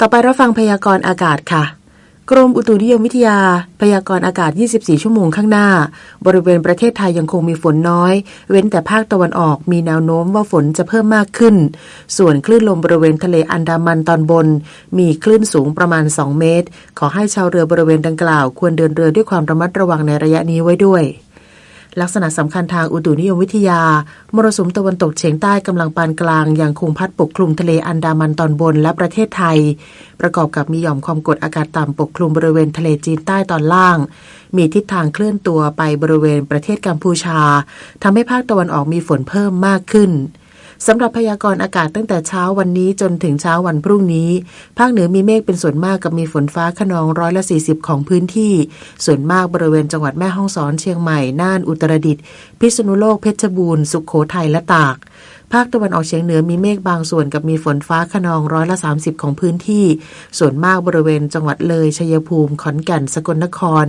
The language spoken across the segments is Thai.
ต่อไปรับฟังพยากรณ์อากาศค่ะ กรมอุตุนิยมวิทยา พยากรณ์อากาศ 24 ชั่วโมงข้างหน้า บริเวณประเทศไทยยังคงมีฝนน้อย เว้นแต่ภาคตะวันออกมีแนวโน้มว่าฝนจะเพิ่มมากขึ้น ส่วนคลื่นลมบริเวณทะเลอันดามันตอนบน มีคลื่นสูงประมาณ 2 เมตร ขอให้ชาวเรือบริเวณดังกล่าว ควรเดินเรือด้วยความระมัดระวังในระยะนี้ไว้ด้วย ลักษณะสำคัญทางอุตุนิยมวิทยา มรสุมตะวันตกเฉียงใต้กำลังปานกลางยังคงพัดปกคลุมทะเลอันดามันตอนบนและประเทศไทย ประกอบกับมีหย่อมความกดอากาศต่ำปกคลุมบริเวณทะเลจีนใต้ตอนล่าง มีทิศทางเคลื่อนตัวไปบริเวณประเทศกัมพูชาทำให้ภาคตะวันออกมีฝนเพิ่มมากขึ้น สำหรับพยากรณ์อากาศตั้งแต่เช้าวันนี้จนถึงเช้าวันพรุ่งนี้ ภาคเหนือมีเมฆเป็นส่วนมากกับมีฝนฟ้าขนองร้อยละ 40 ของพื้นที่ ส่วนมากบริเวณจังหวัดแม่ฮ่องสอนเชียงใหม่น่านอุตรดิตถ์พิษณุโลกเพชรบูรณ์สุขโขทัยและตากภาคตะวันออกเฉียงเหนือมีเมฆบางส่วนกับมีฝนฟ้าขนองร้อยละ 30 ของพื้นที่ ส่วนมากบริเวณจังหวัดเลยชัยภูมิ ขอนแก่น สกลนคร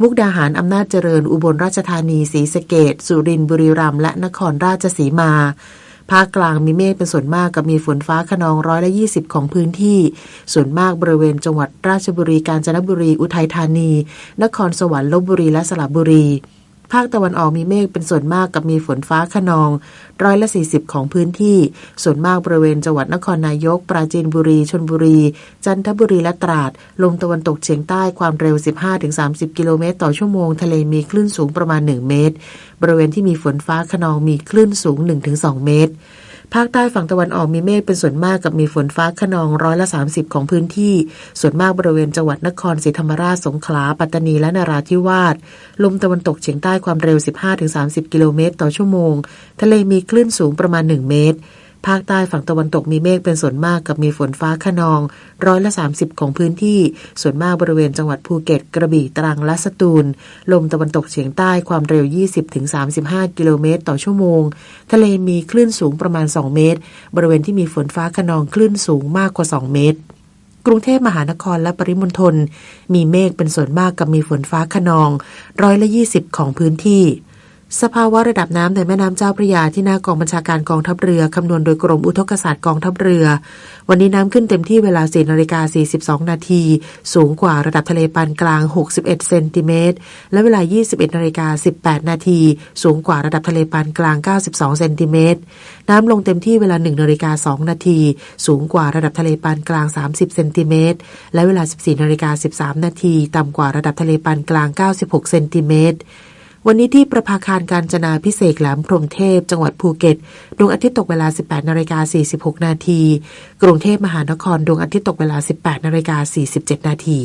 มุกดาหารอำนาจเจริญ อุบลราชธานี ศรีสะเกดสุรินทร์บุรีรัมย์และนครราชสีมา ภาคกลางมีเมฆเป็นส่วนมากกับมีฝนฟ้าขนองร้อยละ20ของพื้นที่ ส่วนมากบริเวณจังหวัดราชบุรีกาญจนบุรีอุทัยธานี นครสวรรค์ลบบุรีและสระบุรี ภาคตะวันออกมีเมฆเป็นส่วนมากกับมีฝนฟ้าขนอง ร้อยละ 40 ของพื้นที่ ส่วนมากบริเวณจังหวัดนครนายก ปราจีนบุรีชนบุรี จันทบุรีและตราด ลมตะวันตกเฉียงใต้ความเร็ว 15-30 กิโลเมตรต่อชั่วโมง ทะเลมีคลื่นสูงประมาณ 1 เมตร บริเวณที่มีฝนฟ้าขนองมีคลื่นสูง 1-2 เมตร ภาคใต้ฝั่งตะวันออกมีเมฆเป็นส่วนมากกับมีฝนฟ้าขนองร้อยละ 30 ของพื้นที่ ส่วนมากบริเวณจังหวัดนครศรีธรรมราชสงขลาปัตตานีและนราธิวาสลมตะวันตกเฉียงใต้ความเร็ว 15-30 กิโลเมตรต่อชั่วโมง ทะเลมีคลื่นสูงประมาณ 1 เมตร ภาคใต้ฝั่งตะวันตกมีเมฆเป็นส่วนมากกับมีฝนฟ้าขนองร้อยละ 30 ของพื้นที่ ส่วนมากบริเวณจังหวัดภูเก็ต กระบี่ตรังและสตูล ลมตะวันตกเฉียงใต้ความเร็ว 20-35 กิโลเมตรต่อชั่วโมง ทะเลมีคลื่นสูงประมาณ 2 เมตร บริเวณที่มีฝนฟ้าขนองคลื่นสูงมากกว่า 2 เมตรกรุงเทพมหานครและปริมณฑลมีเมฆเป็นส่วนมากกับมีฝนฟ้าขนอง ร้อยละ 20 ของพื้นที่ สภาวะระดับน้ำในแม่น้ำเจ้าพระยาที่หน้ากองบัญชาการกองทัพเรือคำนวณโดยกรมอุทกศาสตร์กองทัพเรือ วันนี้น้ำขึ้นเต็มที่เวลา4นาฬิกา42 นาที สูงกว่าระดับทะเลปานกลาง 61 เซนติเมตร และเวลา 21นาฬิกา18 นาที สูงกว่าระดับทะเลปานกลาง 92 เซนติเมตร น้ำลงเต็มที่เวลา1นาฬิกา2นาที สูงกว่าระดับทะเลปานกลาง 30 เซนติเมตร และเวลา 14นาฬิกา13 นาที ต่ำกว่าระดับทะเลปานกลาง 96 เซนติเมตร วันนี้ที่ประภาคารการจนาพิเศษแหลมพรมเทพ จังหวัดภูเก็ต ดวงอาทิตย์ตกเวลา 18นาฬิกา46 นาที กรุงเทพมหานคร ดวงอาทิตย์ตกเวลา 18นาฬิกา47 นาที